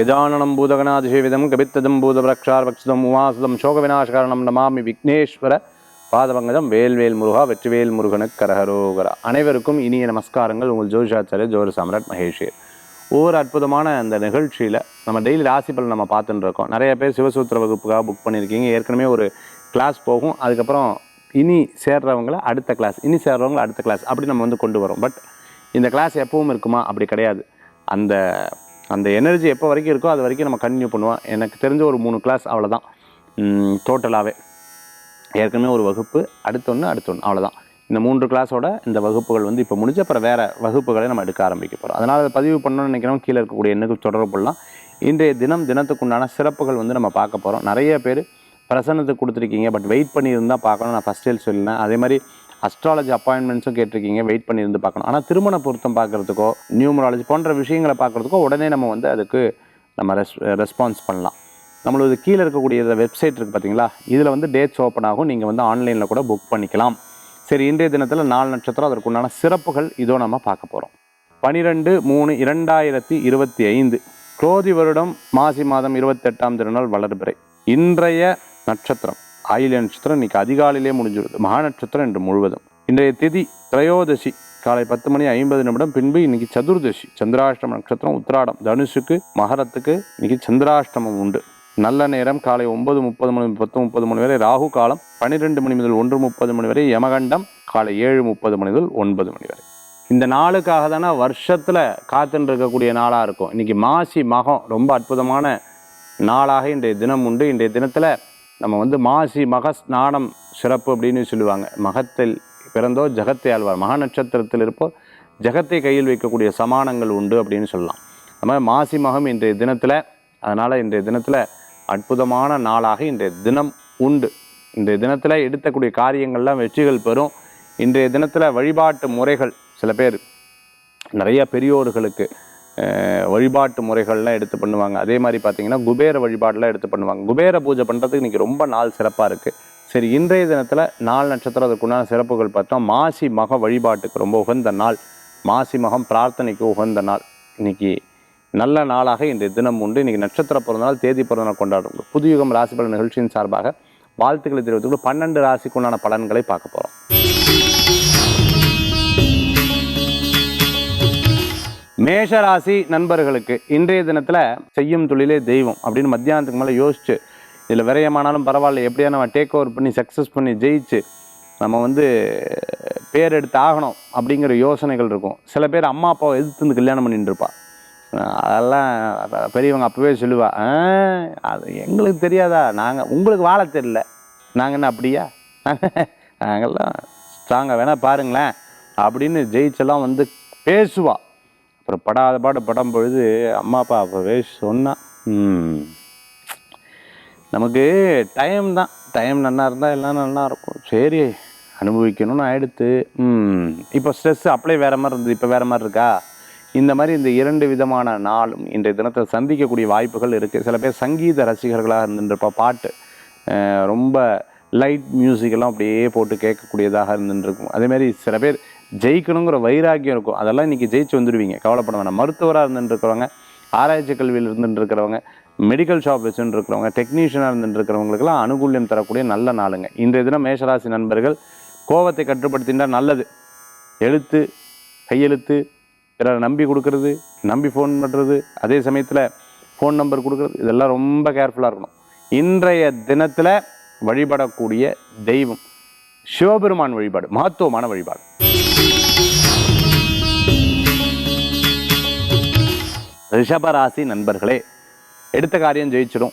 கஜானனம் பூதகணாதிசேவிதம் கபித்ததம் பூதபிரக்ஷார்பக்ஷிதம் உமாசுதம் சோக விநாசகாரணம் நமாமி விக்னேஸ்வர பாதபங்கதம் வேல்வேல் முருகா வெற்றிவேல் முருகனுக்கு கரகரோகரா அனைவருக்கும் இனிய நமஸ்காரங்கள். உங்கள் ஜோதிஷாச்சாரிய ஜோதி சாம்ராட் மகேஷியர் ஒவ்வொரு அற்புதமான அந்த நிகழ்ச்சியில் நம்ம டெய்லி ராசி பலன் நம்ம பார்த்துட்டு இருக்கோம். நிறைய பேர் சிவசூத்திர வகுப்புக்காக புக் பண்ணியிருக்கீங்க. ஏற்கனவே ஒரு கிளாஸ் போகும். அதுக்கப்புறம் இனி சேர்றவங்கள அடுத்த கிளாஸ் இனி சேர்றவங்கள அடுத்த கிளாஸ் அப்படி நம்ம வந்து கொண்டு வரோம். பட் இந்த கிளாஸ் எப்பவும் இருக்குமா? அப்படி கிடையாது. அந்த அந்த எனர்ஜி எப்போ வரைக்கும் இருக்கோ அது வரைக்கும் நம்ம கன்டினியூ பண்ணுவோம். எனக்கு தெரிஞ்ச ஒரு மூணு கிளாஸ் அவ்வளோதான் டோட்டலாகவே ஏற்கனவே ஒரு வகுப்பு அடுத்தொன்று அடுத்தொன்று அவ்வளோதான் இந்த மூன்று கிளாஸோட இந்த வகுப்புகள் வந்து இப்போ முடிஞ்ச அப்புறம் வேறு வகுப்புகளை நம்ம எடுக்க ஆரம்பிக்க போகிறோம் அதனால் அதை பதிவு பண்ணணும்னு நினைக்கிறோம் கீழே இருக்கக்கூடிய எண்ணுக்கு தொடர்பு இன்றைய தினம் தினத்துக்குண்டான சிறப்புகள் வந்து நம்ம பார்க்க போகிறோம் நிறைய பேர் பிரசன்னத்துக்கு கொடுத்துருக்கீங்க பட் வெயிட் பண்ணியிருந்தால் பார்க்கணும் நான் ஃபஸ்ட் இயர் சொல்லினேன். அதே மாதிரி அஸ்ட்ராலஜி அப்பாயின்மெண்ட்ஸும் கேட்டிருக்கீங்க. வெயிட் பண்ணியிருந்து பார்க்கணும். ஆனால் திருமண பொருத்தம் பார்க்குறதுக்கோ நியூமராலஜி போன்ற விஷயங்களை பார்க்குறதுக்கோ உடனே நம்ம வந்து அதுக்கு நம்ம ரெஸ் ரெஸ்பான்ஸ் பண்ணலாம். நம்மளது கீழே இருக்கக்கூடிய வெப்சைட் இருக்குது பார்த்தீங்களா இதில் வந்து டேட்ஸ் ஓப்பன் ஆகும். நீங்கள் வந்து ஆன்லைனில் கூட புக் பண்ணிக்கலாம். சரி இன்றைய தினத்தில் நாலு நட்சத்திரம் அதற்குண்டான சிறப்புகள் இதோ நம்ம பார்க்க போகிறோம் பனிரெண்டு மூணு இரண்டாயிரத்தி இருபத்தி ஐந்து. குரோதி வருடம் மாசி மாதம் இருபத்தெட்டாம் திருநாள் வளர்பிறை. இன்றைய நட்சத்திரம். ஆயில நட்சத்திரம் இன்னைக்கு அதிகாலையிலே முடிஞ்சிருது. மகா நட்சத்திரம் இன்று முழுவதும். இன்றைய திதி திரையோதசி. காலை பத்து மணி ஐம்பது நிமிடம். பின்பு இன்னைக்கு சதுர்தசி. சந்திராஷ்டம நட்சத்திரம் உத்திராடம். தனுஷுக்கு மகரத்துக்கு இன்னைக்கு சந்திராஷ்டமம் உண்டு. நல்ல நேரம். காலை ஒன்பது முப்பது மணி பத்து முப்பது மணி வரை ராகு காலம். பன்னிரெண்டு மணி முதல் ஒன்று முப்பது மணி வரை யமகண்டம். காலை ஏழு முப்பது மணி முதல் ஒன்பது மணி வரை. இந்த நாளுக்காக தானே வருஷத்தில் காத்துன்னு இருக்கக்கூடிய நாளாக இருக்கும். இன்னைக்கு மாசி மகம் ரொம்ப அற்புதமான நாளாக இன்றைய தினம் உண்டு. இன்றைய தினத்தில் நம்ம வந்து மாசி மக ஸ்நானம் சிறப்பு அப்படின்னு சொல்லுவாங்க. மகத்தில் பிறந்தோ ஜகத்தை ஆழ்வார் மக நட்சத்திரத்தில் இருப்போ ஜகத்தை கையில் வைக்கக்கூடிய சமானங்கள் உண்டு அப்படின்னு சொல்லலாம். நம்ம மாசி மகம் இன்றைய தினத்தில் அதனால் இன்றைய தினத்தில் அற்புதமான நாளாக இன்றைய தினம் உண்டு. இன்றைய தினத்தில் எடுத்தக்கூடிய காரியங்கள்லாம் வெற்றிகள் பெறும். இன்றைய தினத்தில் வழிபாட்டு முறைகள் சில பேர் நிறைய பெரியோர்களுக்கு வழிபாட்டு முறைகள்லாம் எடுத்து பண்ணுவாங்க. அதே மாதிரி பார்த்தீங்கன்னா குபேர வழிபாடெலாம் எடுத்து பண்ணுவாங்க. குபேர பூஜை பண்ணுறதுக்கு இன்றைக்கி ரொம்ப நாள் சிறப்பாக இருக்குது சரி இன்றைய தினத்தில் நாலு நட்சத்திரம் அதுக்குண்டான சிறப்புகள் பார்த்தோம். மாசி மக வழிபாட்டுக்கு ரொம்ப உகந்த நாள். மாசி மகம் பிரார்த்தனைக்கு உகந்த நாள். இன்னைக்கு நல்ல நாளாக இன்றைய தினம் உண்டு. இன்னைக்கு நட்சத்திர பிறந்தநாள் தேதி பிறந்தநாள் கொண்டாடுறோம். புதுயுகம் ராசி பலன் நிகழ்ச்சியின் சார்பாக வாழ்த்துக்களை தெரிவித்துக்கொண்டு பன்னெண்டு ராசிக்குண்டான பலன்களை பார்க்க போகிறோம் மேஷ ராசி நண்பர்களுக்கு இன்றைய தினத்தில் செய்யும் தொழிலே தெய்வம் அப்படின்னு மத்தியானத்துக்கு மேலே யோசிச்சு இதில் விரயமானாலும் பரவாயில்ல எப்படியா நம்ம டேக் ஓவர் பண்ணி சக்ஸஸ் பண்ணி ஜெயிச்சு நம்ம வந்து பேர் எடுத்து ஆகணும் அப்படிங்கிற யோசனைகள் இருக்கும். சில பேர் அம்மா அப்பாவை எதிர்த்து வந்து கல்யாணம் பண்ணிட்டு இருப்பா. அதெல்லாம் பெரியவங்க அப்போவே சொல்லுவா "ஆ, அது எங்களுக்கு தெரியாதா? நாங்கள் உங்களுக்கு வாழ தெரியல. நாங்கள் என்ன அப்படியா? நாங்கள்லாம் ஸ்ட்ராங்காக வேணால் பாருங்களேன் அப்படின்னு ஜெயிச்செல்லாம் வந்து பேசுவாள் அப்புறம் படாத பாடு படம் பொழுது அம்மா அப்பா அப்போவே சொன்னான் நமக்கு டைம் தான். டைம் நல்லா இருந்தால் எல்லாம் நல்லா இருக்கும். சரி அனுபவிக்கணும்னு ஆயிடுத்து. ம் இப்போ ஸ்ட்ரெஸ் அப்ளை வேறு மாதிரி இருந்தது. இப்போ வேறு மாதிரி இருக்கா? இந்த மாதிரி இந்த இரண்டு விதமான நாளும் இன்றைய தினத்தை சந்திக்கக்கூடிய வாய்ப்புகள் இருக்குது சில பேர் சங்கீத ரசிகர்களாக இருந்துருப்பா பாட்டு. ரொம்ப லைட் மியூசிக்கெல்லாம் அப்படியே போட்டு கேட்கக்கூடியதாக இருந்துருக்கும் அதேமாரி சில பேர் ஜெயிக்கணுங்கிற வைராக்கியம் இருக்கும். அதெல்லாம் இன்றைக்கி ஜெயிச்சு வந்துடுவீங்க. கவலைப்பட வேணாம். மருத்துவராக இருந்துட்டு இருக்கிறவங்க ஆராய்ச்சி கல்வியில் இருந்துட்டு இருக்கிறவங்க மெடிக்கல் ஷாப் வச்சுருக்கிறவங்க இருக்கிறவங்க டெக்னீஷியனாக இருந்துட்டுருக்கிறவங்களுக்கெல்லாம் அனுகூல்யம் தரக்கூடிய நல்ல நாளுங்க. இன்றைய தினம் மேஷராசி நண்பர்கள் கோபத்தை கட்டுப்படுத்தினா நல்லது. எழுத்து கையெழுத்து பிறரை நம்பி கொடுக்கறது நம்பி ஃபோன் பண்ணுறது அதே சமயத்தில் ஃபோன் நம்பர் கொடுக்கறது இதெல்லாம் ரொம்ப கேர்ஃபுல்லாக இருக்கணும். இன்றைய தினத்தில் வழிபடக்கூடிய தெய்வம் சிவபெருமான் வழிபாடு மகத்துவமான வழிபாடு. ரிஷபராசி நண்பர்களே எடுத்த காரியம் ஜெயிச்சிடும்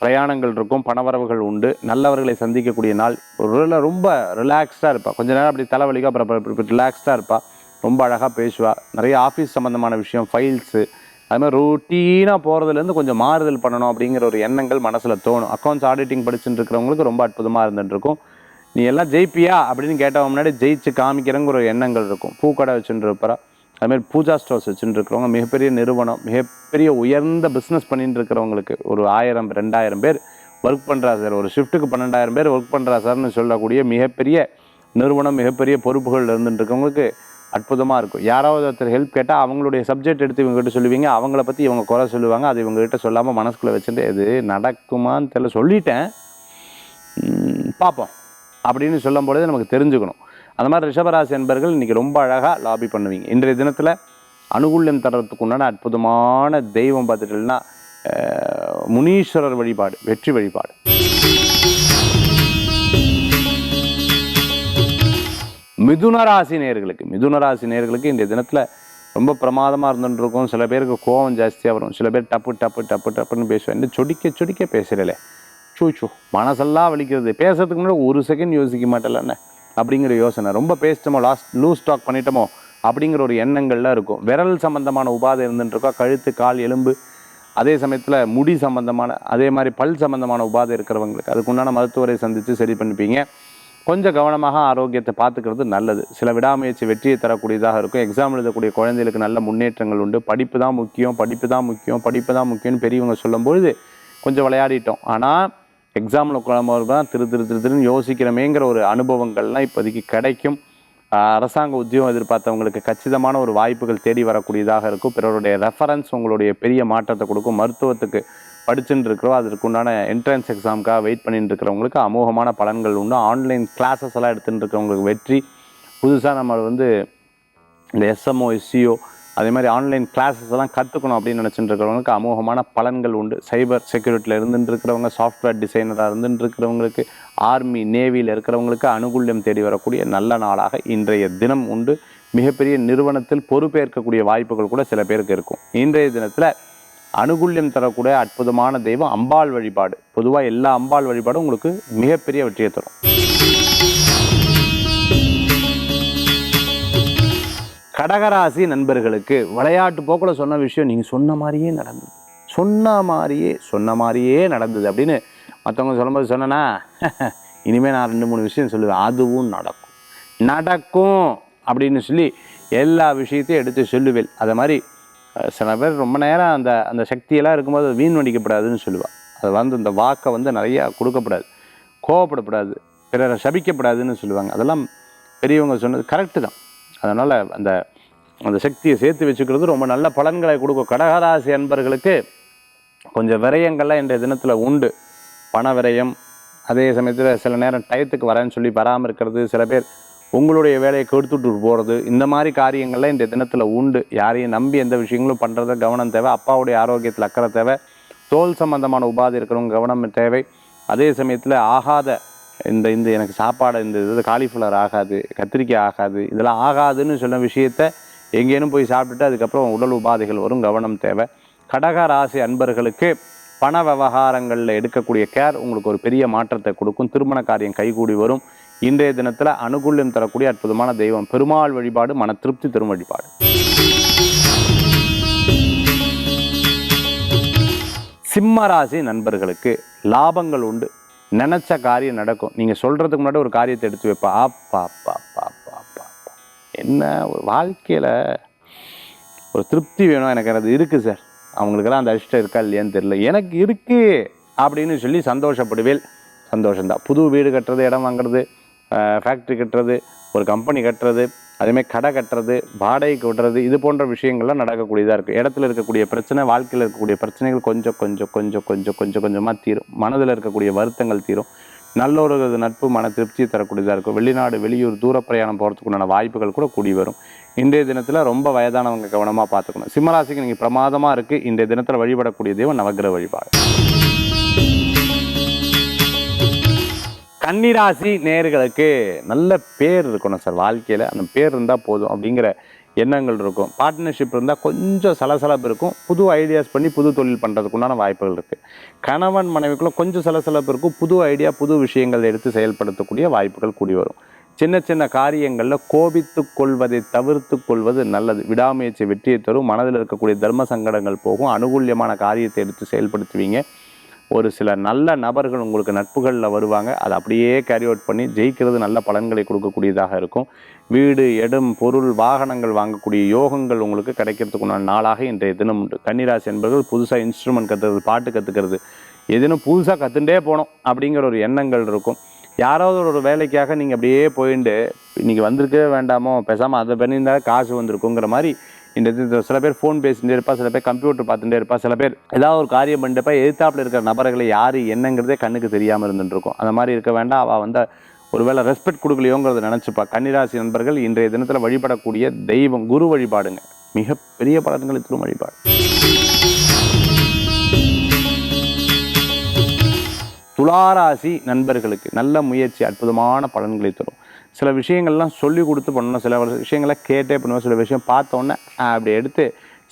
பிரயாணங்கள் இருக்கும் பணவரவுகள் உண்டு. நல்லவர்களை சந்திக்கக்கூடிய நாள். ஒரு ரொம்ப ரிலாக்ஸ்டாக இருப்பாள் கொஞ்ச நேரம் அப்படி தலைவலிக்க அப்புறம் ரிலாக்ஸ்டாக இருப்பாள் ரொம்ப அழகாக பேசுவா. நிறைய ஆஃபீஸ் சம்மந்தமான விஷயம் ஃபைல்ஸு அது மாதிரி ரொட்டீனாக போகிறதுலேருந்து கொஞ்சம் மாறுதல் பண்ணணும் அப்படிங்கிற ஒரு எண்ணங்கள் மனசில் தோணும். அக்கௌண்ட்ஸ் ஆடிட்டிங் படிச்சுட்டு இருக்கிறவங்களுக்கு ரொம்ப அற்புதமாக இருந்துட்டுருக்கும் நீ எல்லாம் ஜெயிப்பியா அப்படின்னு கேட்டவங்க முன்னாடி ஜெயிச்சு காமிக்கிறங்கிற ஒரு எண்ணங்கள் இருக்கும். பூக்கடை வச்சுட்டு இருப்பா அதுமாதிரி பூஜா ஸ்டோர்ஸ் வச்சுட்டு இருக்கிறவங்க மிகப்பெரிய நிறுவனம் மிகப்பெரிய உயர்ந்த பிஸ்னஸ் பண்ணிட்டு இருக்கிறவங்களுக்கு ஒரு ஆயிரம் ரெண்டாயிரம் பேர் ஒர்க் பண்ணுறா சார். ஒரு ஷிஃப்ட்டுக்கு பன்னெண்டாயிரம் பேர் ஒர்க் பண்ணுறா சார்னு சொல்லக்கூடிய மிகப்பெரிய நிறுவனம் மிகப்பெரிய பொறுப்புகள் இருந்துட்டு இருக்கவங்களுக்கு அற்புதமாக இருக்கும். யாராவது ஒருத்தர் ஹெல்ப் கேட்டால் அவங்களுடைய சப்ஜெக்ட் எடுத்து இவங்ககிட்ட சொல்லுவீங்க. அவங்கள பற்றி இவங்க குறை சொல்லுவாங்க. அது இவங்ககிட்ட சொல்லாமல் மனசுக்குள்ளே வச்சுட்டு இது நடக்குமான்னு தெரியல சொல்லிட்டேன். பார்ப்போம். அப்படின்னு சொல்லும் பொழுது நமக்கு தெரிஞ்சுக்கணும். அந்த மாதிரி ரிஷபராசி என்பர்கள் இன்றைக்கி ரொம்ப அழகாக லாபி பண்ணுவீங்க. இன்றைய தினத்தில் அனுகூல்யம் தர்றதுக்கு உண்டான அற்புதமான தெய்வம் பார்த்துட்டீங்கன்னா முனீஸ்வரர் வழிபாடு வெற்றி வழிபாடு. மிதுன ராசி நேயர்களுக்கு மிதுன ராசி நேர்களுக்கு இந்த தினத்தில் ரொம்ப பிரமாதமாக இருந்துட்டுருக்கும் சில பேருக்கு கோவம் ஜாஸ்தியாக வரும். சில பேர் டப்பு டப்பு டப்பு டப்புன்னு பேசுவேன் இந்த சொடிக்க சொடிக்க பேசுகிறேன் சூ சூ. மனசெல்லாம் வலிக்கிறது. பேசுறதுக்கு முன்னாடி ஒரு செகண்ட் யோசிக்க மாட்டேலண்ணே அப்படிங்கிற யோசனை. ரொம்ப பேசிட்டோமோ லாஸ்ட் லூஸ் டாக் பண்ணிட்டோமோ அப்படிங்கிற ஒரு எண்ணங்கள்லாம் இருக்கும். விரல் சம்பந்தமான உபாதை இருந்துட்டுருக்கா கழுத்து கால் எலும்பு. அதே சமயத்தில் முடி சம்பந்தமான அதே மாதிரி பல் சம்பந்தமான உபாதை இருக்கிறவங்களுக்கு அதுக்குண்டான மருத்துவரை சந்தித்து சரி பண்ணிப்பீங்க. கொஞ்சம் கவனமாக ஆரோக்கியத்தை பார்த்துக்கிறது நல்லது. சில விடாமுயற்சி வெற்றியை தரக்கூடியதாக இருக்கும். எக்ஸாம் எழுதக்கூடிய குழந்தைகளுக்கு நல்ல முன்னேற்றங்கள் உண்டு. படிப்பு தான் முக்கியம் படிப்பு தான் முக்கியம் படிப்பு தான் முக்கியம்னு பெரியவங்க சொல்லும்பொழுது கொஞ்சம் விளையாடிட்டோம். ஆனால் எக்ஸாமில் குழம்பு தான் திரு திரு திரு திருன்னு யோசிக்கிறமேங்கிற ஒரு அனுபவங்கள்லாம் இப்போதைக்கு கிடைக்கும். அரசாங்க உத்தியோகம் எதிர்பார்த்தவங்களுக்கு கச்சிதமான ஒரு வாய்ப்புகள் தேடி வரக்கூடியதாக இருக்கும். பிறருடைய ரெஃபரன்ஸ் உங்களுடைய பெரிய மாற்றத்தை கொடுக்கும். மருத்துவத்துக்கு படிச்சுட்டு இருக்கிறோம் அதற்கு உண்டான என்ட்ரன்ஸ் எக்ஸாமுக்காக வெயிட் பண்ணிட்டு இருக்கிறவங்களுக்கு அமோகமான பலன்கள் உண்டு. ஆன்லைன் கிளாஸஸ் எல்லாம் எடுத்துகிட்டு இருக்கிறவங்களுக்கு வெற்றி. புதுசாக நம்ம வந்து இந்த எஸ்எம்ஓ எஸ்சிஓ அதே மாதிரி ஆன்லைன் கிளாஸஸ் எல்லாம் கற்றுக்கணும் அப்படின்னு நினச்சிட்டு இருக்கிறவங்களுக்கு அமோகமான பலன்கள் உண்டு. சைபர் செக்யூரிட்டியில் இருந்துட்டு இருக்கிறவங்க சாஃப்ட்வேர் டிசைனராக இருந்துட்டு இருக்கிறவங்களுக்கு ஆர்மி நேவியில் இருக்கிறவங்களுக்கு அனுகூல்யம் தேடி வரக்கூடிய நல்ல நாளாக இன்றைய தினம் உண்டு. மிகப்பெரிய நிறுவனத்தில் பொறுப்பேற்கக்கூடிய வாய்ப்புகள் கூட சில பேருக்கு இருக்கும். இன்றைய தினத்தில் அனுகூல்யம் தரக்கூடிய அற்புதமான தெய்வம் அம்பாள் வழிபாடு. பொதுவாக எல்லா அம்பாள் வழிபாடும் உங்களுக்கு மிகப்பெரிய வெற்றியை தரும். கடகராசி நண்பர்களுக்கு விளையாட்டு போக்கில் சொன்ன விஷயம் நீங்கள் சொன்ன மாதிரியே நடந்தது. சொன்ன மாதிரியே சொன்ன மாதிரியே நடந்தது அப்படின்னு மற்றவங்க சொல்லும்போது சொன்னேன்னா இனிமேல் நான் ரெண்டு மூணு விஷயம் சொல்லுவேன். அதுவும் நடக்கும். நடக்கும் அப்படின்னு சொல்லி எல்லா விஷயத்தையும் எடுத்து சொல்லுவேன். அதை மாதிரி சில பேர் ரொம்ப நேரம் அந்த அந்த சக்தியெல்லாம் இருக்கும்போது வீண் வடிக்கப்படாதுன்னு சொல்லுவாள் அது வந்து இந்த வாக்கை வந்து நிறையா கொடுக்கப்படாது. கோவப்படப்படாது. பிறரை சபிக்கப்படாதுன்னு சொல்லுவாங்க. அதெல்லாம் பெரியவங்க சொன்னது கரெக்டு தான். அதனால் அந்த அந்த சக்தியை சேர்த்து வச்சுக்கிறது ரொம்ப நல்ல பலன்களை கொடுக்கும். கடகராசி அன்பர்களுக்கு கொஞ்சம் விரயங்கள்லாம் இன்றைய தினத்தில் உண்டு. பண விரயம் அதே சமயத்தில் சில நேரம் டயத்துக்கு வரேன்னு சொல்லி வராமல் இருக்கிறது சில பேர் உங்களுடைய வேலையை கெடுத்துட்டு போகிறது இந்த மாதிரி காரியங்கள்லாம் இன்றைய தினத்தில் உண்டு. யாரையும் நம்பி எந்த விஷயங்களும் பண்ணுறத கவனம் தேவை. அப்பாவுடைய ஆரோக்கியத்தில் அக்கறை தேவை. தோல் சம்பந்தமான உபாதை இருக்கிறவங்க கவனம் தேவை. அதே சமயத்தில் ஆகாத இந்த இந்த எனக்கு சாப்பாடு இந்த இது காலிஃப்ளவர் ஆகாது கத்திரிக்காய் ஆகாது இதெல்லாம் ஆகாதுன்னு சொன்ன விஷயத்த எங்கேனும் போய் சாப்பிட்டுட்டு அதுக்கப்புறம் உடல் உபாதைகள் வரும் கவனம் தேவை. கடக ராசி அன்பர்களுக்கு பண விவகாரங்களில் எடுக்கக்கூடிய கேர் உங்களுக்கு ஒரு பெரிய மாற்றத்தை கொடுக்கும். திருமண காரியம் கைகூடி வரும். இன்றைய தினத்தில் அனுகூல்யம் தரக்கூடிய அற்புதமான தெய்வம். பெருமாள் வழிபாடு மன திருப்தி தரும் வழிபாடு. சிம்ம ராசி நண்பர்களுக்கு லாபங்கள் உண்டு. நினச்ச காரியம் நடக்கும். நீங்கள் சொல்கிறதுக்கு முன்னாடி ஒரு காரியத்தை எடுத்து வைப்பா. அப்பா அப்பா அப்பா அப்பா அப்பா அப்பா. என்ன ஒரு வாழ்க்கையில் ஒரு திருப்தி வேணும் எனக்கு. அது இருக்குது சார் அவங்களுக்கெல்லாம் அந்த அதிர்ஷ்டம் இருக்கா இல்லையான்னு தெரியல. எனக்கு இருக்குது அப்படின்னு சொல்லி சந்தோஷப்படுவேல் சந்தோஷம்தான். புது வீடு கட்டுறது இடம் வாங்குறது ஃபேக்ட்ரி கட்டுறது ஒரு கம்பெனி கட்டுறது அதேமாதிரி கடை கட்டுறது வாடகைக்கு விடுறது இது போன்ற விஷயங்கள்லாம் நடக்கக்கூடியதாக இருக்குது இடத்துல இருக்கக்கூடிய பிரச்சனை வாழ்க்கையில் இருக்கக்கூடிய பிரச்சனைகள் கொஞ்சம் கொஞ்சம் கொஞ்சம் கொஞ்சம் கொஞ்சம் கொஞ்சமாக தீரும். மனதில் இருக்கக்கூடிய வருத்தங்கள் தீரும். நல்ல ஒரு நட்பு மன திருப்தியை தரக்கூடியதாக இருக்கும். வெளிநாடு வெளியூர் தூர பிரயாணம் போகிறதுக்குண்டான வாய்ப்புகள் கூட கூடி வரும். இன்றைய தினத்தில் ரொம்ப வயதானவங்க கவனமாக பார்த்துக்கணும். சிம்மராசிக்கு நீங்கள் பிரமாதமாக இருக்குது இன்றைய தினத்தில் வழிபடக்கூடிய தெய்வம் நவகிரக வழிபாடு. கன்னிராசி நேர்களுக்கு நல்ல பேர் இருக்கணும் சார் வாழ்க்கையில். அந்த பேர் இருந்தால் போதும் அப்படிங்கிற எண்ணங்கள் இருக்கும். பார்ட்னர்ஷிப் இருந்தால் கொஞ்சம் சலசலப்பு இருக்கும். புது ஐடியாஸ் பண்ணி புது தொழில் பண்ணுறதுக்குண்டான வாய்ப்புகள் இருக்குது கணவன் மனைவிக்குள்ளே கொஞ்சம் சலசலப்பு இருக்கும். புது ஐடியா புது விஷயங்கள் எடுத்து செயல்படுத்தக்கூடிய வாய்ப்புகள் கூடி வரும். சின்ன சின்ன காரியங்களில் கோபித்து கொள்வதை தவிர்த்து கொள்வது நல்லது. விடாமுயற்சி வெற்றியை தரும். மனதில் இருக்கக்கூடிய தர்ம சங்கடங்கள் போகும். அனுகூல்யமான காரியத்தை எடுத்து செயல்படுத்துவீங்க. ஒரு சில நல்ல நபர்கள் உங்களுக்கு நட்புகளில் வருவாங்க. அதை அப்படியே கேரி அவுட் பண்ணி ஜெயிக்கிறது நல்ல பலன்களை கொடுக்கக்கூடியதாக இருக்கும். வீடு இடம் பொருள் வாகனங்கள் வாங்கக்கூடிய யோகங்கள் உங்களுக்கு கிடைக்கிறதுக்குண்டான நாளாக இன்றைய தினம் உண்டு. கன்னிராசி என்பவர்கள் புதுசாக இன்ஸ்ட்ருமெண்ட் கற்றுக்கிறது பாட்டு கற்றுக்கிறது எதுனும் புதுசாக கற்றுட்டே போகணும் அப்படிங்கிற ஒரு எண்ணங்கள் இருக்கும். யாராவது ஒரு வேலைக்காக நீங்கள் அப்படியே போயிட்டு இன்னைக்கு வந்திருக்கவே வேண்டாமோ பேசாமல் அதை பண்ணியிருந்தா காசு வந்திருக்குங்கிற மாதிரி இந்த இது சில பேர் ஃபோன் பேசிகிட்டே இருப்பா சில பேர் கம்ப்யூட்டர் பார்த்துட்டே இருப்பா சில பேர் ஏதாவது ஒரு காரியம் பண்ணிட்டப்ப எதிர்த்தாப்புல இருக்கிற நபர்களை யார் என்னங்கிறதே கண்ணுக்கு தெரியாமல் இருந்துட்டுருக்கும். அந்த மாதிரி இருக்க வேண்டாம். அவள் வந்து ஒருவேளை ரெஸ்பெக்ட் கொடுக்கலையோங்கிறத நினச்சிப்பா. கன்னிராசி நண்பர்கள் இன்றைய தினத்தில் வழிபடக்கூடிய தெய்வம் குரு வழிபாடுங்க. மிகப்பெரிய பலன்களை தரும் வழிபாடு. துளாராசி நண்பர்களுக்கு நல்ல முயற்சி அற்புதமான பலன்களை தரும். சில விஷயங்கள்லாம் சொல்லி கொடுத்து பண்ணணும். சில விஷயங்களை கேட்டே பண்ணுவோம் சில விஷயம் பார்த்தோன்னே அப்படி எடுத்து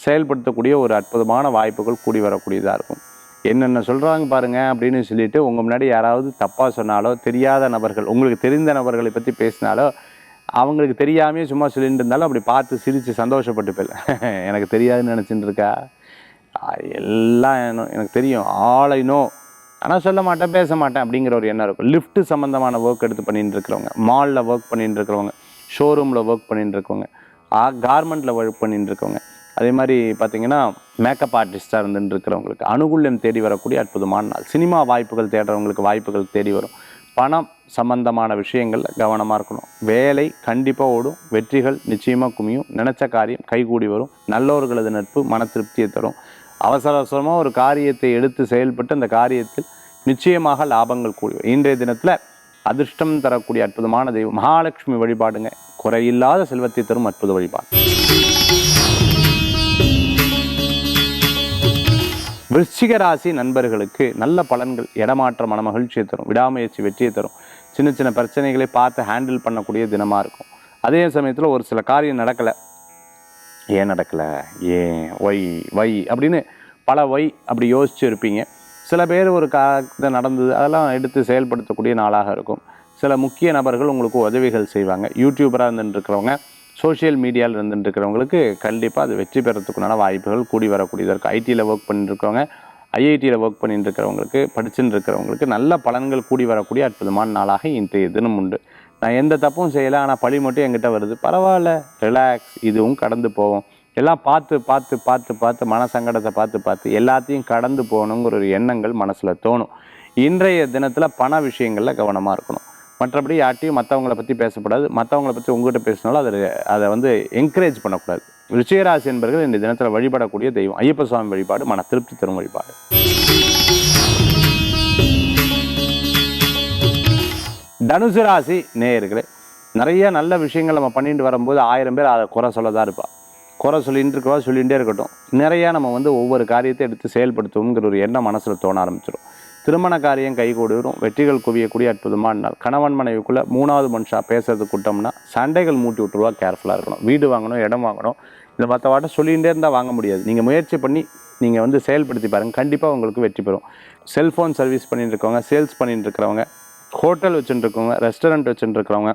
செயல்படுத்தக்கூடிய ஒரு அற்புதமான வாய்ப்புகள் கூடி வரக்கூடியதாக இருக்கும். என்னென்ன சொல்கிறாங்க பாருங்க அப்படின்னு சொல்லிட்டு உங்கள் முன்னாடி யாராவது தப்பாக சொன்னாலோ தெரியாத நபர்கள் உங்களுக்கு தெரிந்த நபர்களை பற்றி பேசினாலோ அவங்களுக்கு தெரியாமே சும்மா சொல்லிட்டு இருந்தாலும் அப்படி பார்த்து சிரித்து சந்தோஷப்பட்டு போயில எனக்கு தெரியாதுன்னு நினச்சிட்டு இருக்கா? எல்லாம் எனக்கு தெரியும். ஆளைனோ ஆனால் சொல்ல மாட்டேன் பேச மாட்டேன் அப்படிங்கிற ஒரு எண்ணம் இருக்கும். லிஃப்ட் சம்மந்தமான ஒர்க் எடுத்து பண்ணிட்டு இருக்கிறவங்க மாலில் ஒர்க் பண்ணிட்டு இருக்கிறவங்க ஷோரூமில் ஒர்க் பண்ணிட்டு இருக்கவங்க ஆ கார்மெண்ட்டில் ஒர்க் பண்ணிட்டு இருக்கவங்க அதே மாதிரி பார்த்தீங்கன்னா மேக்கப் ஆர்டிஸ்டாக இருந்துட்டு இருக்கிறவங்களுக்கு அனுகூல்யம் தேடி வரக்கூடிய அற்புதமான நாள். சினிமா வாய்ப்புகள் தேடுறவங்களுக்கு வாய்ப்புகள் தேடி வரும். பணம் சம்பந்தமான விஷயங்களில் கவனமாக இருக்கணும். வேலை கண்டிப்பாக ஓடும். வெற்றிகள் நிச்சயமாக குமியும். நினச்ச காரியம் கைகூடி வரும். நல்லவர்களது நட்பு மன திருப்தியை தரும். அவசர அவசரமாக ஒரு காரியத்தை எடுத்து செயல்பட்டு அந்த காரியத்தில் நிச்சயமாக லாபங்கள் கூடிய இன்றைய தினத்தில் அதிர்ஷ்டம் தரக்கூடிய அற்புதமான தெய்வம் மகாலட்சுமி வழிபாடுங்க. குறையில்லாத செல்வத்தை தரும் அற்புத வழிபாடு. விருச்சிக ராசி நண்பர்களுக்கு நல்ல பலன்கள் இடமாற்ற மன மகிழ்ச்சியை தரும் விடாமுயற்சி வெற்றியை தரும். சின்ன சின்ன பிரச்சனைகளை பார்த்து ஹேண்டில் பண்ணக்கூடிய தினமாக இருக்கும். அதே சமயத்தில் ஒரு சில காரியம் நடக்கலை ஏன் நடக்கலை? ஏன்? ஒய் வை அப்படின்னு பல ஒய் அப்படி யோசிச்சு இருப்பீங்க. சில பேர் ஒரு காலத்தை இது நடந்தது அதெல்லாம் எடுத்து செயல்படுத்தக்கூடிய நாளாக இருக்கும். சில முக்கிய நபர்கள் உங்களுக்கு உதவிகள் செய்வாங்க. யூடியூபராக இருந்துருக்கிறவங்க சோஷியல் மீடியாவில் இருந்துட்டுருக்கிறவங்களுக்கு கண்டிப்பாக அது வெற்றி பெறத்துக்குண்டான வாய்ப்புகள் கூடி வரக்கூடியதாக இருக்கும். ஐடியில் ஒர்க் பண்ணிட்டுருக்கவங்க ஐஐடியில் ஒர்க் பண்ணிட்டு இருக்கிறவங்களுக்கு படிச்சுட்டு இருக்கிறவங்களுக்கு நல்ல பலன்கள் கூடி வரக்கூடிய அற்புதமான நாளாக இன்றைய தினம் உண்டு. நான் எந்த தப்பும் செய்யலை ஆனால் பழி மட்டும் என்கிட்ட வருது. பரவாயில்ல ரிலாக்ஸ் இதுவும் கடந்து போவோம் எல்லாம் பார்த்து பார்த்து பார்த்து பார்த்து மன சங்கடத்தை பார்த்து பார்த்து எல்லாத்தையும் கடந்து போகணுங்கிற ஒரு எண்ணங்கள் மனசில் தோணும். இன்றைய தினத்தில் பண விஷயங்களில் கவனமாக இருக்கணும். மற்றபடி யார்ட்டையும் மற்றவங்கள பற்றி பேசக்கூடாது. மற்றவங்கள பற்றி உங்கள்கிட்ட பேசினாலும் அதை அதை வந்து என்கரேஜ் பண்ணக்கூடாது. ரிஷிகராசி என்பர்கள் இந்த தினத்தில் வழிபடக்கூடிய தெய்வம். ஐயப்ப சுவாமி வழிபாடு மன திருப்தி தரும் வழிபாடு. தனுசு ராசி நேயர்களே நிறைய நல்ல விஷயங்கள் நம்ம பண்ணிட்டு வரும்போது ஆயிரம் பேர் அதை குறை சொல்ல தான் இருப்பாள் குறை சொல்லிட்டு இருக்கவா சொல்லிகிட்டே இருக்கட்டும். நிறையா நம்ம வந்து ஒவ்வொரு காரியத்தை எடுத்து செயல்படுத்துவோங்கிற ஒரு எண்ணம் மனசில் தோண ஆரம்பிச்சிடும் திருமண காரியம் கைகூடி வெற்றிகள் குவியக்கூடிய அற்புதமான நாள். கணவன் மனைவிக்குள்ளே மூணாவது மனுஷா பேசுறது கூட்டம்னா சண்டைகள் மூட்டி விட்டுருவா கேர்ஃபுல்லாக இருக்கணும். வீடு வாங்கணும் இடம் வாங்கணும் இந்த மற்ற வாட்ட சொல்லிகிட்டே இருந்தால் வாங்க முடியாது. நீங்கள் முயற்சி பண்ணி நீங்கள் வந்து செயல்படுத்தி பாருங்கள் கண்டிப்பாக உங்களுக்கு வெற்றி பெறும். செல்ஃபோன் சர்வீஸ் பண்ணிட்டு இருக்கவங்க சேல்ஸ் பண்ணிட்டு இருக்கிறவங்க ஹோட்டல் வச்சுட்டு ரெஸ்டாரண்ட் வச்சுட்டு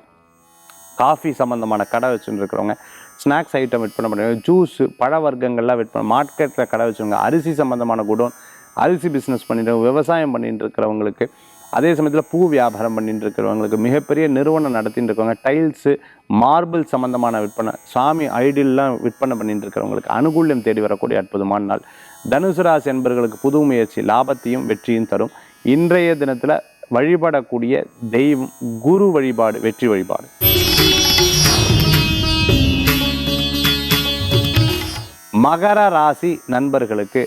காஃபி சம்மந்தமான கடை வச்சுட்டு ஸ்நாக்ஸ் ஐட்டம் விற்பனை பண்ணுறவங்க ஜூஸ் பழ வர்க்கங்கள்லாம் விற்பனை மார்க்கெட்டில் கடை வச்சுருங்க அரிசி சம்மந்தமான குடோன் அரிசி பிஸ்னஸ் பண்ணிட்டு விவசாயம் பண்ணிட்டு இருக்கிறவங்களுக்கு அதே சமயத்தில் பூ வியாபாரம் பண்ணிட்டு இருக்கிறவங்களுக்கு மிகப்பெரிய நிறுவனம் நடத்திட்டு இருக்கவங்க டைல்ஸு மார்பிள் சம்மந்தமான விற்பனை சாமி ஐடியெல்லாம் விற்பனை பண்ணிட்டு இருக்கிறவங்களுக்கு அனுகூல்யம் தேடி வரக்கூடிய அற்புதமான நாள். தனுசு ராசி என்பவர்களுக்கு புது முயற்சி லாபத்தையும் வெற்றியும் தரும். இன்றைய தினத்தில் வழிபடக்கூடிய தெய்வம் குரு வழிபாடு வெற்றி வழிபாடு. மகர ராசி நண்பர்களுக்கு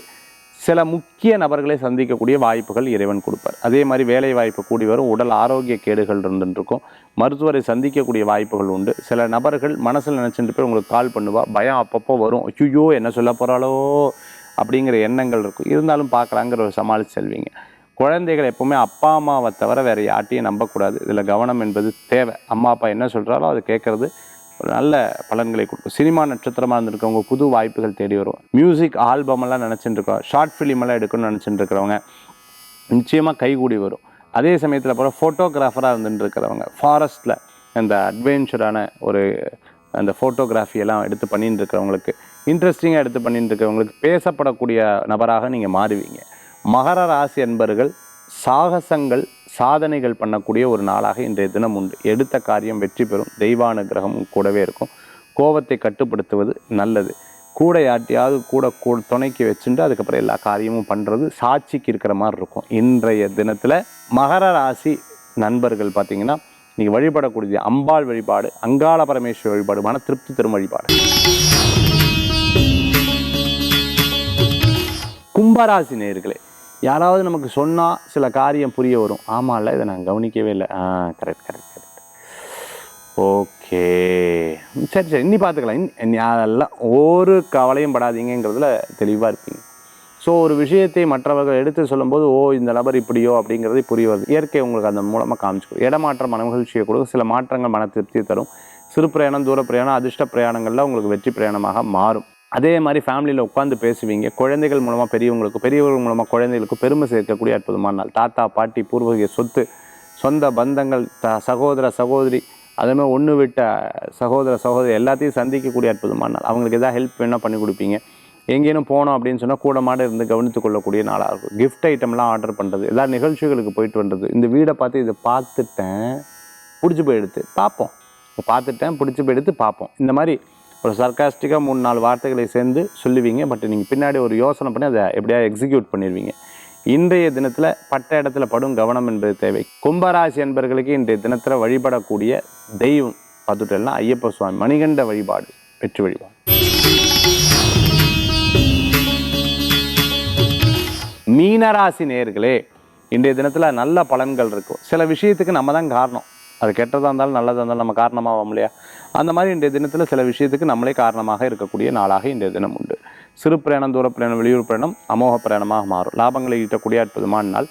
சில முக்கிய நபர்களை சந்திக்கக்கூடிய வாய்ப்புகள் இறைவன் கொடுப்பார். அதே மாதிரி வேலை வாய்ப்பு கூடி வரும் உடல் ஆரோக்கிய கேடுகள் இருந்துருக்கும் மருத்துவரை சந்திக்கக்கூடிய வாய்ப்புகள் உண்டு. சில நபர்கள் மனசில் நினச்சிட்டு போய் உங்களுக்கு கால் பண்ணுவா பயம் அப்பப்போ வரும். ஐயோ என்ன சொல்ல போகிறாளோ அப்படிங்கிற எண்ணங்கள் இருக்கும். இருந்தாலும் பார்க்கலாங்கிற ஒரு சமாளித்து செல்வீங்க. குழந்தைகள் எப்போவுமே அப்பா அம்மாவை தவிர வேறு யார்ட்டையும் நம்பக்கூடாது. இதில் கவனம் என்பது தேவை. அம்மா அப்பா என்ன சொல்கிறாரோ அதை கேட்குறது ஒரு நல்ல பலன்களை கொடுக்கும். சினிமா நட்சத்திரமாக இருந்திருக்கவங்க புது வாய்ப்புகள் தேடி வரும். மியூசிக் ஆல்பம் எல்லாம் நினச்சிட்டு இருக்கோம் ஷார்ட் ஃபிலிமெல்லாம் எடுக்கணும்னு நினச்சிட்டு இருக்கிறவங்க நிச்சயமாக கைகூடி வரும். அதே சமயத்தில் அப்புறம் ஃபோட்டோகிராஃபராக இருந்துட்டு இருக்கிறவங்க ஃபாரஸ்ட்டில் இந்த அட்வென்ச்சரான ஒரு அந்த ஃபோட்டோகிராஃபி எல்லாம் எடுத்து பண்ணிட்டு இருக்கிறவங்களுக்கு இன்ட்ரெஸ்டிங்காக எடுத்து பண்ணிட்டு இருக்கிறவங்களுக்கு பேசப்படக்கூடிய நபராக நீங்கள் மாறுவீங்க. மகர ராசி என்பர்கள் சாகசங்கள் சாதனைகள் பண்ணக்கூடிய ஒரு நாளாக இன்றைய தினம் உண்டு. எடுத்த காரியம் வெற்றி பெறும். தெய்வானுகிரகமும் கூடவே இருக்கும். கோபத்தை கட்டுப்படுத்துவது நல்லது. கூட யாட்டியாவது கூட கூட துணைக்கி வச்சுட்டு அதுக்கப்புறம் எல்லா காரியமும் பண்ணுறது சாட்சிக்கு இருக்கிற மாதிரி இருக்கும். இன்றைய தினத்தில் மகர ராசி நண்பர்கள் பார்த்தீங்கன்னா நீங்கள் வழிபடக்கூடிய அம்பாள் வழிபாடு அங்காள பரமேஸ்வரி வழிபாடு மன திருப்தி தரும் வழிபாடு. கும்பராசி நேர்களே யாராவது நமக்கு சொன்னால் சில காரியம் புரிய வரும். ஆமாம் இல்லை இதை நான் கவனிக்கவே இல்லை. ஆ கரெக்ட் கரெக்ட் கரெக்ட் ஓகே. சரி சரி. இன்னி பார்த்துக்கலாம். இனி- அதெல்லாம் ஒரு கவலையும் படாதீங்கங்கிறதுல தெளிவாக இருப்பீங்க. ஸோ ஒரு விஷயத்தை மற்றவர்கள் எடுத்து சொல்லும்போது ஓ இந்த நபர் இப்படியோ அப்படிங்கிறது புரிய வருது. இயற்கை உங்களுக்கு அந்த மூலமாக காமிச்சு இடமாற்றம் மன மகிழ்ச்சியை கொடுக்கும். சில மாற்றங்கள் மன திருப்தியை தரும். சிறு பிரயாணம் தூர பிரயாணம் அதிர்ஷ்ட பிரயாணங்களில் உங்களுக்கு வெற்றி பிரயாணமாக மாறும். அதே மாதிரி ஃபேமிலியில் உட்காந்து பேசுவீங்க. குழந்தைகள் மூலமாக பெரியவங்களுக்கு பெரியவர்கள் மூலமாக குழந்தைகளுக்கு பெருமை சேர்க்கக்கூடிய அற்புதமான நாள். தாத்தா பாட்டி பூர்வீக சொத்து சொந்த பந்தங்கள் த சகோதர சகோதரி அதுமாதிரி ஒன்று விட்ட சகோதர சகோதரி எல்லாத்தையும் சந்திக்கக்கூடிய அற்புதமான நாள். அவங்களுக்கு எதாவது ஹெல்ப் வேணால் பண்ணி கொடுப்பீங்க. எங்கேயும் போனோம் அப்படின்னு சொன்னால் கூட மாட இருந்து கவனித்து கொள்ளக்கூடிய நாளாக இருக்கும். கிஃப்ட் ஐட்டம்லாம் ஆர்டர் பண்ணுறது எல்லா நிகழ்ச்சிகளுக்கு போயிட்டு வந்தது இந்த வீடை பார்த்து இதை பார்த்துட்டேன் பிடிச்சி போய் எடுத்து பார்ப்போம். இதை பார்த்துட்டேன் பிடிச்சி போய் எடுத்து பார்ப்போம். இந்த மாதிரி ஒரு சர்க்காஸ்டிக்காக மூணு நாலு வார்த்தைகளை சேர்ந்து சொல்லுவீங்க. பட் நீங்கள் பின்னாடி ஒரு யோசனை பண்ணி அதை எப்படியா எக்ஸிக்யூட் பண்ணிடுவீங்க. இன்றைய தினத்தில் பட்ட இடத்துல படும் கவனம் என்பது தேவை. கும்பராசி என்பர்களுக்கு இன்றைய தினத்தில் வழிபடக்கூடிய தெய்வம் பார்த்துட்டோம்னா ஐயப்ப சுவாமி மணிகண்ட வழிபாடு வெற்றி வழிபாடு. மீனராசி நேர்களே இன்றைய தினத்தில் நல்ல பலன்கள் இருக்கும். சில விஷயத்துக்கு நம்ம தான் காரணம். அது கெட்டதாக இருந்தாலும் நல்லதாக இருந்தாலும் நம்ம காரணமாகும் இல்லையா? அந்த மாதிரி இன்றைய தினத்தில் சில விஷயத்துக்கு நம்மளே காரணமாக இருக்கக்கூடிய நாளாக இன்றைய தினம் உண்டு. சிறு பிரயாணம் தூர பிரயாணம் வெளியூர் பிரயாணம் அமோக பிரயாணமாக மாறும். லாபங்களை ஈட்டக்கூடிய அற்புதமான நாள்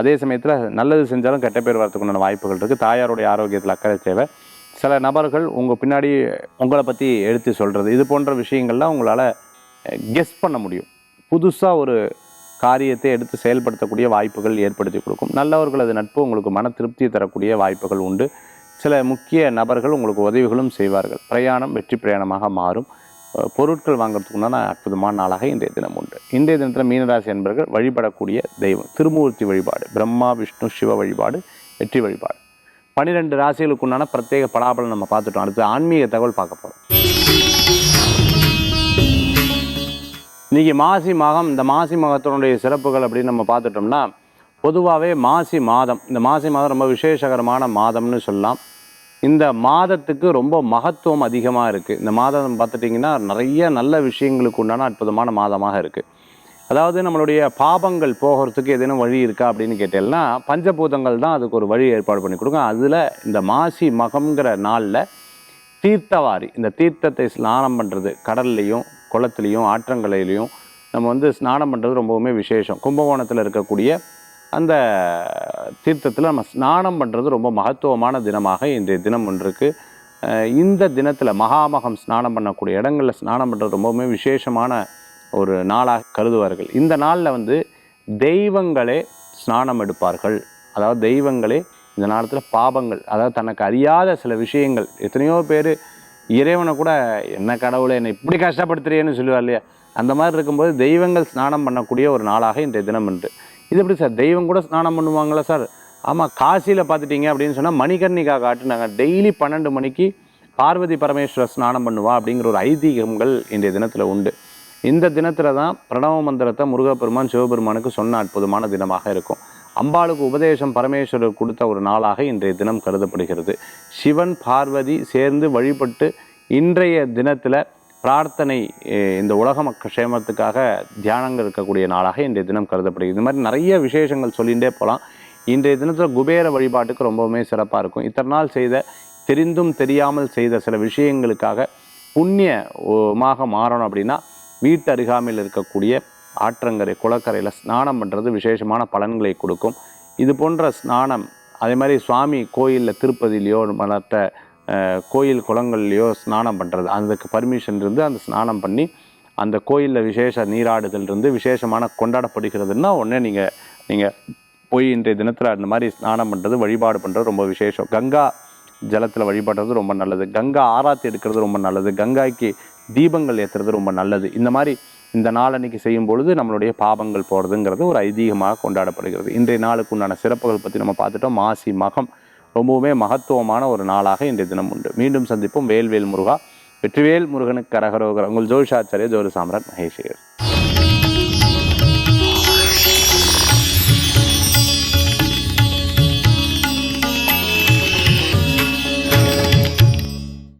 அதே சமயத்தில் நல்லது செஞ்சாலும் கெட்ட பேர் வரத்துக்குண்டான வாய்ப்புகள் இருக்குது தாயாருடைய ஆரோக்கியத்தில் அக்கறை தேவை. சில நபர்கள் உங்கள் பின்னாடி உங்களை பற்றி எடுத்து சொல்கிறது இது போன்ற விஷயங்கள்லாம் உங்களால் கெஸ் பண்ண முடியும். புதுசாக ஒரு காரியத்தை எடுத்து செயல்படுத்தக்கூடிய வாய்ப்புகள் ஏற்படுத்தி கொடுக்கும். நல்லவர்களது நட்பு உங்களுக்கு மன திருப்தியை தரக்கூடிய வாய்ப்புகள் உண்டு. சில முக்கிய நபர்கள் உங்களுக்கு உதவிகளும் செய்வார்கள். பிரயாணம் வெற்றி பிரயாணமாக மாறும். பொருட்கள் வாங்குறதுக்குண்டான அற்புதமான நாளாக இன்றைய தினம் உண்டு. இன்றைய தினத்தில் மீனராசி என்பர்கள் வழிபடக்கூடிய தெய்வம். திருமூர்த்தி வழிபாடு பிரம்மா விஷ்ணு சிவ வழிபாடு வெற்றி வழிபாடு. பன்னிரெண்டு ராசிகளுக்குண்டான பிரத்யேக பலாபலம் நம்ம பார்த்துட்டோம். அடுத்து ஆன்மீக தகவல் பார்க்க போகிறோம் இன்னைக்கு மாசி மகம் இந்த மாசி மகத்தினுடைய சிறப்புகள் அப்படின்னு நம்ம பார்த்துட்டோம்னா பொதுவாகவே மாசி மாதம் இந்த மாசி மாதம் ரொம்ப விசேஷகரமான மாதம்னு சொல்லலாம். இந்த மாதத்துக்கு ரொம்ப மகத்துவம் அதிகமாக இருக்குது இந்த மாதம் பார்த்துட்டிங்கன்னா நிறைய நல்ல விஷயங்களுக்கு உண்டான அற்புதமான மாதமாக இருக்குது அதாவது நம்மளுடைய பாபங்கள் போகிறதுக்கு ஏதேனும் வழி இருக்கா அப்படின்னு கேட்டேன்னா பஞ்சபூதங்கள் தான் அதுக்கு ஒரு வழி ஏற்பாடு பண்ணி கொடுக்கும். அதில் இந்த மாசி மகம்ங்கிற நாளில் தீர்த்தவாரி இந்த தீர்த்தத்தை ஸ்நானம் பண்ணுறது கடல்லையும் குளத்துலையும் ஆற்றங்கலையிலையும் நம்ம வந்து ஸ்நானம் பண்ணுறது ரொம்பவுமே விசேஷம். கும்பகோணத்தில் இருக்கக்கூடிய அந்த தீர்த்தத்தில் நம்ம ஸ்நானம் பண்ணுறது ரொம்ப மகத்துவமான தினமாக இன்றைய தினம் ஒன்று இந்த தினத்தில் மகாமகம் ஸ்நானம் பண்ணக்கூடிய இடங்களில் ஸ்நானம் பண்ணுறது ரொம்பவுமே விசேஷமான ஒரு நாளாக கருதுவார்கள். இந்த நாளில் வந்து தெய்வங்களே ஸ்நானம் எடுப்பார்கள். அதாவது தெய்வங்களே இந்த நேரத்தில் பாபங்கள் அதாவது தனக்கு அறியாத சில விஷயங்கள். எத்தனையோ பேர் இறைவனை கூட என்ன கடவுளை என்னை இப்படி கஷ்டப்படுத்துறியேன்னு சொல்லுவார் இல்லையா? அந்த மாதிரி இருக்கும்போது தெய்வங்கள் ஸ்நானம் பண்ணக்கூடிய ஒரு நாளாக இன்றைய தினம் உண்டு. இது எப்படி சார்? தெய்வம் கூட ஸ்நானம் பண்ணுவாங்களா சார்? ஆமாம் காசியில் பார்த்துட்டீங்க அப்படின்னு சொன்னால் மணிகர்ணிகா காட்டுனாங்க. டெய்லி பன்னெண்டு மணிக்கு பார்வதி பரமேஸ்வரர் ஸ்நானம் பண்ணுவா அப்படிங்கிற ஒரு ஐதீகங்கள் இன்றைய தினத்தில் உண்டு. இந்த தினத்தில் தான் பிரணவ மந்திரத்தை முருகப்பெருமான் சிவபெருமானுக்கு சொன்ன அற்புதமான தினமாக இருக்கும். அம்பாளுக்கு உபதேசம் பரமேஸ்வரர் கொடுத்த ஒரு நாளாக இன்றைய தினம் கருதப்படுகிறது. சிவன் பார்வதி சேர்ந்து வழிபட்டு இன்றைய தினத்தில் பிரார்த்தனை இந்த உலக மக்கள் க்ஷேமத்துக்காக தியானங்கள் இருக்கக்கூடிய நாளாக இன்றைய தினம் கருதப்படுகிறது. இது மாதிரி நிறைய விசேஷங்கள் சொல்லிகிட்டே போகலாம் இன்றைய தினத்தில் குபேர வழிபாட்டுக்கு ரொம்பவுமே சிறப்பாக இருக்கும். இத்தனை நாள் செய்த தெரிந்தும் தெரியாமல் செய்த சில விஷயங்களுக்காக புண்ணியமாக மாறணும் அப்படின்னா வீட்டு அருகாமையில் இருக்கக்கூடிய ஆற்றங்கரை குளக்கரையில் ஸ்நானம் பண்ணுறது விசேஷமான பலன்களை கொடுக்கும். இது போன்ற ஸ்நானம் அதே மாதிரி சுவாமி கோயிலில் திருப்பதியிலையோ மற்ற கோயில் குளங்கள்லையோ ஸ்நானம் பண்ணுறது அதுக்கு பர்மிஷன் இருந்து அந்த ஸ்நானம் பண்ணி அந்த கோயிலில் விசேஷ நீராடுதல் இருந்து விசேஷமான கொண்டாடப்படுகிறதுன்னா உடனே நீங்கள் நீங்கள் போய் இன்றைய தினத்தில் அந்த மாதிரி ஸ்நானம் பண்ணுறது வழிபாடு பண்ணுறது ரொம்ப விசேஷம். கங்கா ஜலத்தில் வழிபடுறது ரொம்ப நல்லது. கங்கா ஆராத்தி எடுக்கிறது ரொம்ப நல்லது. கங்காய்க்கு தீபங்கள் ஏற்றுறது ரொம்ப நல்லது. இந்த மாதிரி இந்த நாளன்னைக்கு செய்யும் பொழுது நம்மளுடைய பாபங்கள் போகிறதுங்கிறது ஒரு ஐதீகமாக கொண்டாடப்படுகிறது. இன்றைய நாளுக்கு உண்டான சிறப்புகள் பற்றி நம்ம பார்த்துட்டோம். மாசி மகம் ரொம்பவுமே மகத்துவமான ஒரு நாளாக இன்றைய தினம் உண்டு. மீண்டும் சந்திப்போம். வேல்வேல் முருகா. வெற்றிவேல் முருகனுக்கு கரகரோகர் உங்கள் ஜோதிஷாச்சாரிய ஜோதி சாம்ராட் மகேஷ்